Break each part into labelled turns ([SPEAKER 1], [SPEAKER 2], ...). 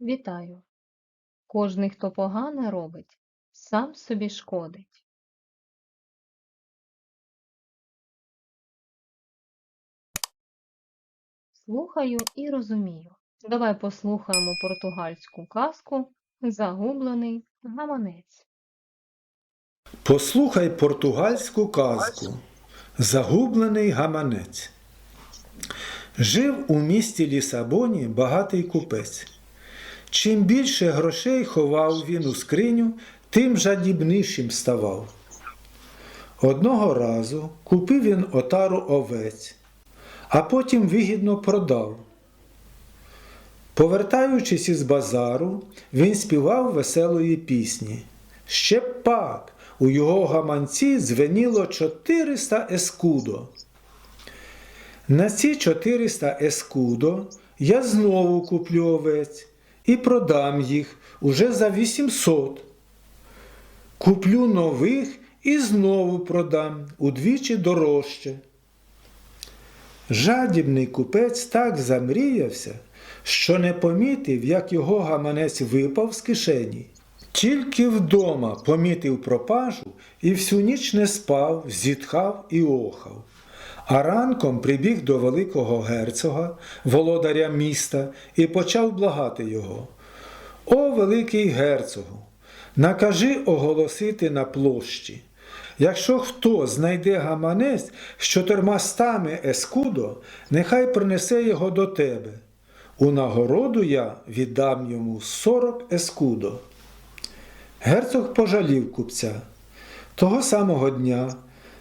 [SPEAKER 1] Вітаю! Кожний, хто погане робить, сам собі шкодить. Слухаю і розумію. Давай послухаємо португальську казку Загублений гаманець.
[SPEAKER 2] Послухай португальську казку Загублений гаманець. Жив у місті Лісабоні багатий купець. Чим більше грошей ховав він у скриню, тим жадібнішим ставав. Одного разу купив він отару овець, а потім вигідно продав. Повертаючись із базару, він співав веселої пісні. Ще пак у його гаманці звеніло 400 ескудо. На ці 400 ескудо я знову куплю овець і продам їх уже за 800. Куплю нових і знову продам удвічі дорожче. Жадібний купець так замріявся, що не помітив, як його гаманець випав з кишені. Тільки вдома помітив пропажу і всю ніч не спав, зітхав і охав. А ранком прибіг до великого герцога, володаря міста, і почав благати його. О, великий герцогу, накажи оголосити на площі. Якщо хто знайде гаманець з чотирмастами ескудо, нехай принесе його до тебе. У нагороду я віддам йому сорок ескудо. Герцог пожалів купця. Того самого дня,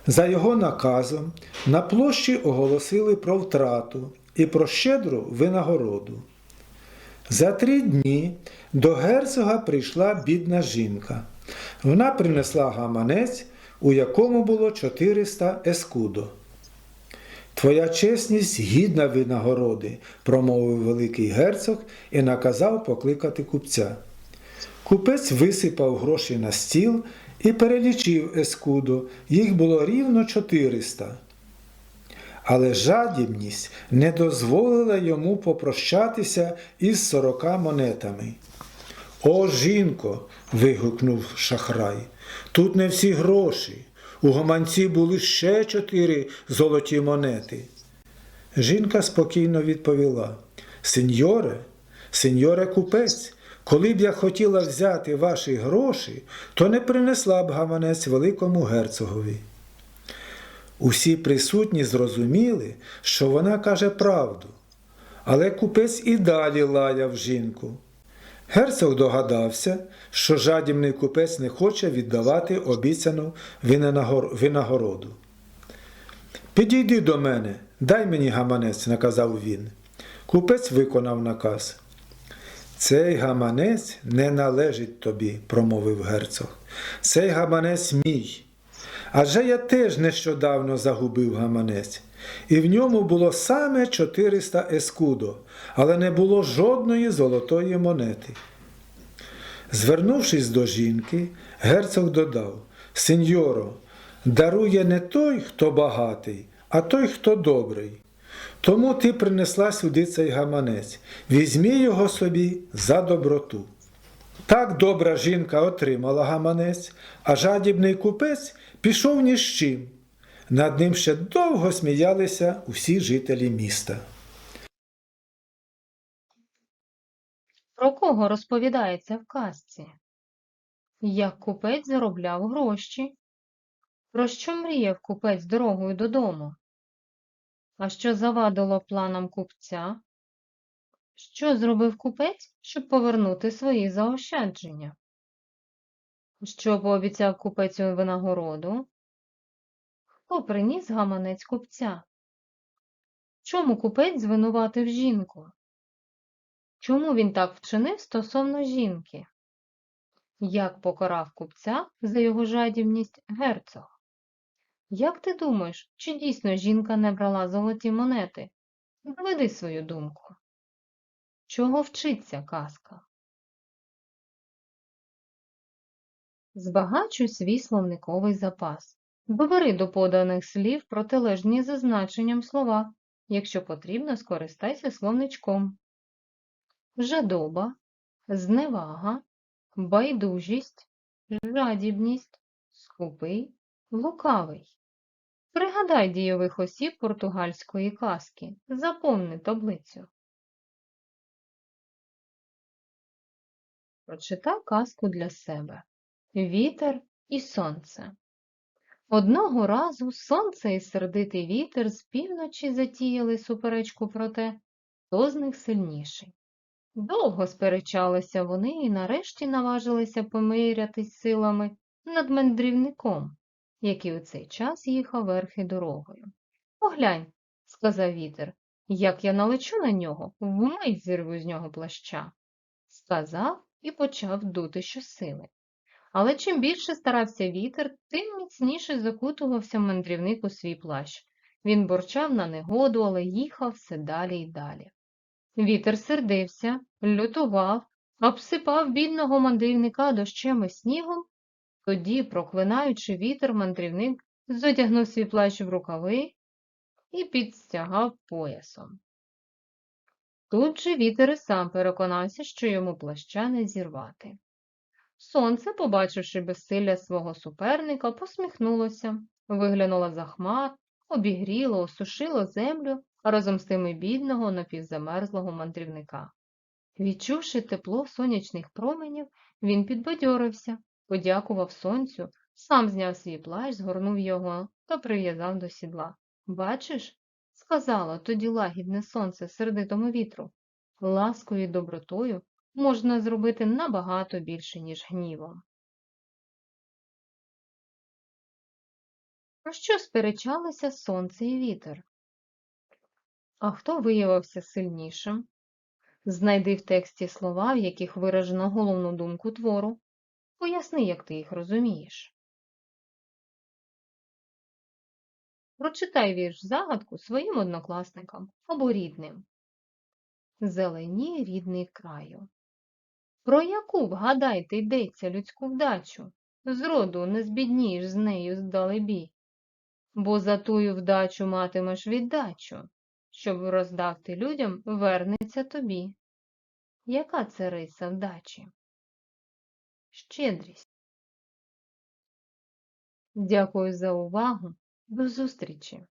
[SPEAKER 2] за його наказом, на площі оголосили про втрату і про щедру винагороду. За три дні до герцога прийшла бідна жінка. Вона принесла гаманець, у якому було 400 ескудо. Твоя чесність гідна винагороди, промовив великий герцог і наказав покликати купця. Купець висипав гроші на стіл і перелічив ескудо, їх було рівно 400. Але жадібність не дозволила йому попрощатися із сорока монетами. О, жінко. вигукнув шахрай. Тут не всі гроші. У гаманці були ще чотири золоті монети. Жінка спокійно відповіла: Сеньоре, сеньоре купець, коли б я хотіла взяти ваші гроші, то не принесла б гаманець великому герцогові. Усі присутні зрозуміли, що вона каже правду, але купець і далі лаяв жінку. Герцог догадався, що жадібний купець не хоче віддавати обіцяну винагороду. Підійди до мене, дай мені гаманець, наказав він. Купець виконав наказ. Цей гаманець не належить тобі, промовив герцог. Цей гаманець мій. Адже я теж нещодавно загубив гаманець, і в ньому було саме 400 ескудо, але не було жодної золотої монети. Звернувшись до жінки, герцог додав: Сеньоро, дарує не той, хто багатий, а той, хто добрий. Тому ти принесла сюди цей гаманець. Візьми його собі за доброту. Так добра жінка отримала гаманець, а жадібний купець пішов ні з чим. Над ним ще довго сміялися усі жителі міста.
[SPEAKER 1] Про кого розповідається в казці? Як купець заробляв гроші? Про що мріяв купець дорогою додому? А що завадило планам купця? Що зробив купець, щоб повернути свої заощадження? Що пообіцяв купець у винагороду? Хто приніс гаманець купця? Чому купець звинуватив жінку? Чому він так вчинив стосовно жінки? Як покарав купця за його жадібність герцог? Як ти думаєш, чи дійсно жінка не брала золоті монети? Доведи свою думку. Чого вчиться казка? Збагачуй свій словниковий запас. Добери до поданих слів протилежні за значенням слова. Якщо потрібно, скористайся словничком. Жадоба, зневага, байдужість, жадібність, скупий, лукавий. Пригадай дійових осіб португальської казки. Заповни таблицю. Прочитай казку для себе. Вітер і сонце. Одного разу сонце і сердитий вітер з півночі затіяли суперечку про те, хто з них сильніший. Довго сперечалися вони і нарешті наважилися помирятись силами над мандрівником, який у цей час їхав верхи дорогою. Поглянь, сказав вітер, як я налечу на нього, вмить зірву з нього плаща. Сказав і почав дути щосили. Але чим більше старався вітер, тим міцніше закутувався мандрівник у свій плащ. Він борчав на негоду, але їхав все далі й далі. Вітер сердився, лютував, обсипав бідного мандрівника дощем і снігом. Тоді, проклинаючи вітер, мандрівник зодягнув свій плащ в рукави і підстягав поясом. Тут же вітер і сам переконався, що йому плаща не зірвати. Сонце, побачивши безсилля свого суперника, посміхнулося, виглянуло за хмар, обігріло, осушило землю, разом з тим і бідного напівзамерзлого мандрівника. Відчувши тепло сонячних променів, він підбадьорився, подякував сонцю, сам зняв свій плащ, згорнув його та прив'язав до сідла. Бачиш, сказала тоді лагідне сонце сердитому вітру, ласкою і добротою можна зробити набагато більше, ніж гнівом. Про що сперечалися сонце і вітер? А хто виявився сильнішим? Знайди в тексті слова, в яких виражено головну думку твору. Поясни, як ти їх розумієш. Прочитай вірш загадку своїм однокласникам або рідним. Зелені рідний краю. Про яку, вгадайте, йдеться людську вдачу? Зроду не збіднієш з нею здалебі, бо за тую вдачу матимеш віддачу, щоб роздати людям вернеться тобі. Яка це риса вдачі? Щедрість. Дякую за увагу. До зустрічі!